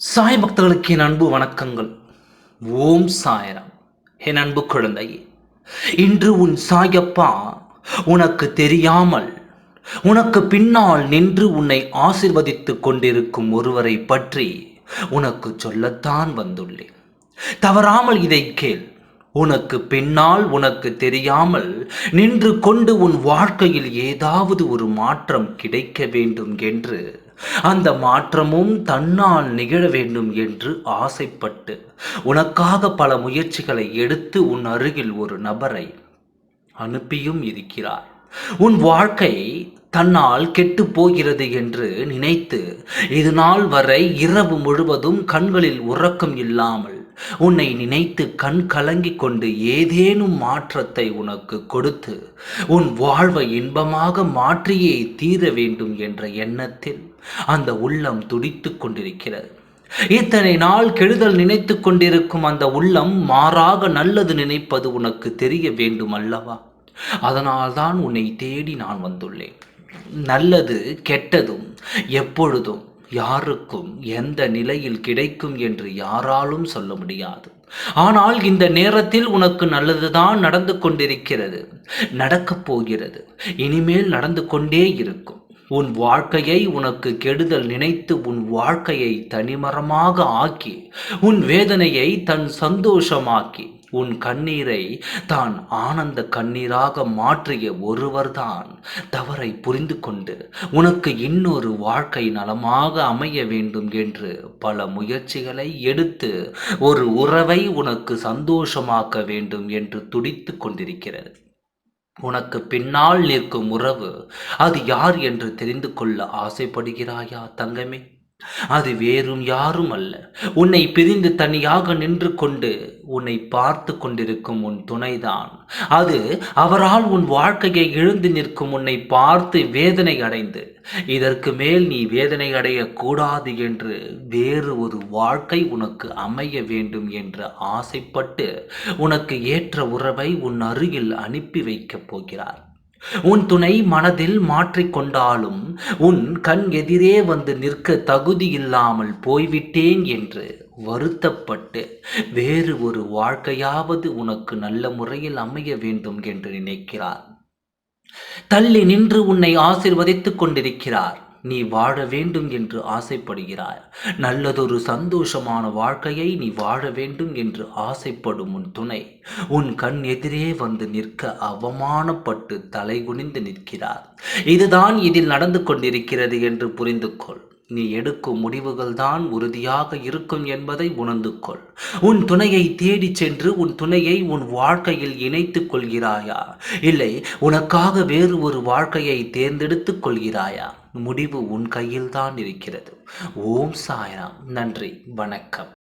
சாய் பக்தர்களுக்கு என் அன்பு வணக்கங்கள். ஓம் சாயராம். என் அன்பு குழந்தையே இன்று உன் சாயப்பா உனக்கு தெரியாமல் உனக்கு பின்னால் நின்று உன்னை ஆசிர்வதித்துக் கொண்டிருக்கும் ஒருவரை பற்றி உனக்கு சொல்லத்தான் வந்துள்ளேன். தவறாமல் இதை கேள். உனக்கு பின்னால் உனக்கு தெரியாமல் நின்று கொண்டு உன் வாழ்க்கையில் ஏதாவது ஒரு மாற்றம் கிடைக்க வேண்டும் என்று அந்த மாற்றமும் தன்னால் நிகழ வேண்டும் என்று ஆசைப்பட்டு உனக்காக பல முயற்சிகளை எடுத்து உன் அருகில் ஒரு நபரை அனுப்பியும் இருக்கிறார். உன் வாழ்க்கை தன்னால் கெட்டு போகிறது என்று நினைத்து இது நாள் வரை இரவு முழுவதும் கண்களில் உறக்கம் இல்லாமல் உன்னை நினைத்து கண் கலங்கிக் கொண்டு ஏதேனும் மாற்றத்தை உனக்கு கொடுத்து உன் வாழ்வை இன்பமாக மாற்றியே தீர வேண்டும் என்ற எண்ணத்தில் அந்த உள்ளம் துடித்துக் கொண்டிருக்கிறது. இத்தனை நாள் கெடுதல் நினைத்து கொண்டிருக்கும் அந்த உள்ளம் மாறாக நல்லது நினைப்பது உனக்கு தெரிய வேண்டும் அல்லவா? அதனால்தான் உன்னை தேடி நான் வந்துள்ளேன். நல்லது கெட்டதும் எப்பொழுதும் யாருக்கும் எந்த நிலையில் கிடைக்கும் என்று யாராலும் சொல்ல முடியாது. ஆனால் இந்த நேரத்தில் உனக்கு நல்லதுதான் நடந்து கொண்டிருக்கிறது. நடக்கப் போகிறது. இனிமேல் நடந்து கொண்டே இருக்கும். உன் வாழ்க்கையை உனக்கு கெடுதல் நினைத்து உன் வாழ்க்கையை தனிமரமாக ஆக்கி உன் வேதனையை தன் சந்தோஷமாக்கி உன் கண்ணீரை தான் ஆனந்த கண்ணீராக மாற்றிய ஒருவர்தான். தவறை புரிந்து கொண்டு உனக்கு இன்னொரு வாழ்க்கை நலமாக அமைய வேண்டும் என்று பல முயற்சிகளை எடுத்து ஒரு உறவை உனக்கு சந்தோஷமாக்க வேண்டும் என்று துடித்து கொண்டிருக்கிறது. உனக்கு பின்னால் நிற்கும் உறவு அது யார் என்று தெரிந்து கொள்ள ஆசைப்படுகிறாயா தங்கமே? அது வேறும் யாரும் அல்ல. உன்னை பிரிந்து தனியாக நின்று கொண்டு உன்னை பார்த்து கொண்டிருக்கும் உன் துணைதான். அது அவரால் உன் வாழ்க்கையை எழுந்து நிற்கும் உன்னை பார்த்து வேதனை அடைந்து இதற்கு மேல் நீ வேதனை அடையக்கூடாது என்று வேறு ஒரு வாழ்க்கை உனக்கு அமைய வேண்டும் என்று ஆசைப்பட்டு உனக்கு ஏற்ற உறவை உன் அருகில் அனுப்பி வைக்கப் போகிறார். உன் துணை மனதில் மாற்றிக்கொண்டாலும் உன் கண் எதிரே வந்து நிற்க தகுதி இல்லாமல் போய்விட்டேன் என்று வருத்தப்பட்டு வேறு ஒரு வாழ்க்கையாவது உனக்கு நல்ல முறையில் அமைய வேண்டும் என்று நினைக்கிறார். தள்ளி நின்று உன்னை ஆசிர்வதித்துக் கொண்டிருக்கிறார். நீ வாழ வேண்டும் என்று ஆசைப்படுகிறாய். நல்லதொரு சந்தோஷமான வாழ்க்கையை நீ வாழ வேண்டும் என்று ஆசைப்படும் உன் துணை. உன் கண் எதிரே வந்து நிற்க அவமானப்பட்டு தலைகுனிந்து நிற்கிறார். இதுதான் இதில் நடந்து கொண்டிருக்கிறது என்று புரிந்து கொள் நீ எடுக்கும் முடிவுகள் தான் உறுதியாக இருக்கும் என்பதை உணர்ந்து கொள் உன் துணையை தேடிச் சென்று உன் துணையை உன் வாழ்க்கையில் இணைத்துக் கொள்கிறாயா? இல்லை உனக்காக வேறு ஒரு வாழ்க்கையை தேர்ந்தெடுத்துக் கொள்கிறாயா? முடிவு உன் கையில் தான் இருக்கிறது. ஓம் சாய்ராம். நன்றி. வணக்கம்.